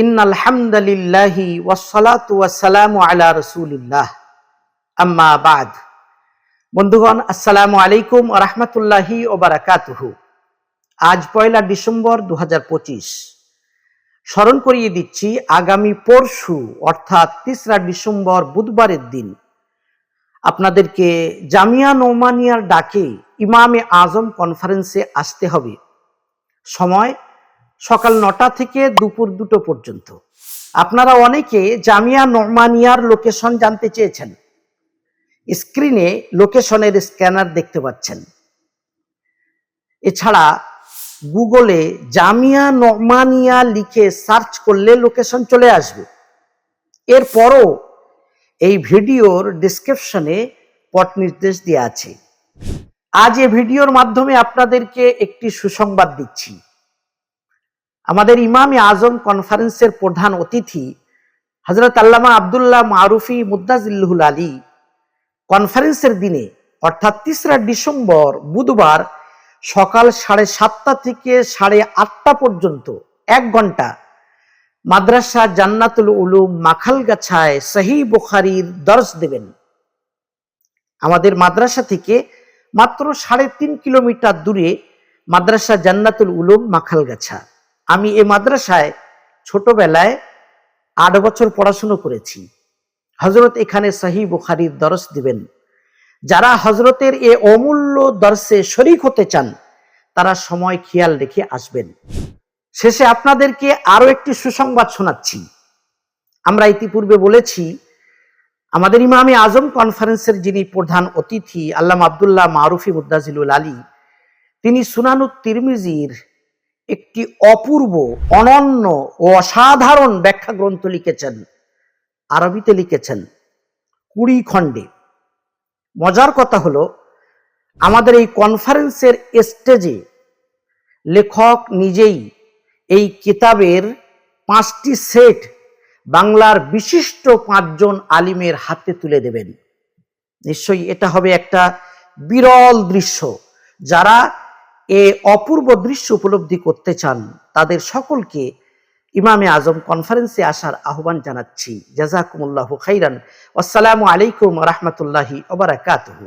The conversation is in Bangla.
ইন্নাল হামদালিল্লাহি ওয়াসসালাতু ওয়াসসালামু আলা রাসূলিল্লাহ। আম্মা বাদ। বন্ধুগণ, আসসালামু আলাইকুম রাহমাতুল্লাহি ওয়া বারাকাতুহু। আজ পয়লা ডিসেম্বর দু হাজার পঁচিশ। স্মরণ করিয়ে দিচ্ছি, আগামী পরশু, অর্থাৎ তিসরা ডিসেম্বর বুধবারের দিন, আপনাদেরকে জামিয়া নোমানিয়ার ডাকে ইমামে আজম কনফারেন্সে আসতে হবে। সময় সকাল নটা থেকে দুপুর দুটো পর্যন্ত। আপনারা অনেকে জামিয়া নোমানিয়ার লোকেশন জানতে চেয়েছেন। স্ক্রিনে লোকেশনের স্ক্যানার দেখতে পাচ্ছেন। এছাড়া গুগলে জামিয়া নোমানিয়া লিখে সার্চ করলে লোকেশন চলে আসবে। এরপরও এই ভিডিওর ডিসক্রিপশনে পট নির্দেশ দেওয়া আছে। আজ এ ভিডিওর মাধ্যমে আপনাদেরকে একটি সুসংবাদ দিচ্ছি। আমাদের ইমামে আজম কনফারেন্সের প্রধান অতিথি হজরত আল্লামা আবদুল্লাহ মারুফি মুদাজিল্লুল আলী। কনফারেন্সের দিনে, অর্থাৎ তিসরা ডিসেম্বর, বুধবার সকাল সাড়ে সাতটা থেকে সাড়ে আটটা পর্যন্ত, এক ঘণ্টা মাদ্রাসা জান্নাতুল উলুম মাখালগাছায় সহি বুখারির দর্শ দেবেন। আমাদের মাদ্রাসা থেকে মাত্র সাড়ে তিন কিলোমিটার দূরে মাদ্রাসা জান্নাতুল উলুম মাখালগাছা। আমি এ মাদ্রাসায় ছোটবেলায় আট বছর পড়াশুনো করেছি। হজরত এখানে সহি বুখারির দরস দিবেন। যারা হজরতের এ অমূল্য দর্শে শরিক হতে চান, তারা সময় খেয়াল রেখে আসবেন। শেষে আপনাদেরকে আরও একটি সুসংবাদ শোনাচ্ছি। আমরা ইতিপূর্বে বলেছি, আমাদের ইমামে আজম কনফারেন্সের যিনি প্রধান অতিথি আল্লাহ আবদুল্লাহ মারুফি মুদাজিলুল আলী, তিনি সুনানু তিরমিজির একটি অপূর্ব, অনন্য ও অসাধারণ ব্যাখ্যা গ্রন্থ লিখেছেন। আরবিতে লিখেছেন, কুড়ি খণ্ডে। মজার কথা হলো, আমাদের এই কনফারেন্সের স্টেজে লেখক নিজেই এই কিতাবের পাঁচটি সেট বাংলার বিশিষ্ট পাঁচজন আলিমের হাতে তুলে দেবেন। নিশ্চয়ই এটা হবে একটা বিরল দৃশ্য। যারা এ অপূর্ব দৃশ্য উপলব্ধি করতে চান তাদের সকলকে ইমামে আজম কনফারেন্সে আসার আহ্বান জানাচ্ছি। জাজাকুমুল্লাহ খাইরান। আসসালামু আলাইকুম রহমতুল্লাহি ওবরাকাতহু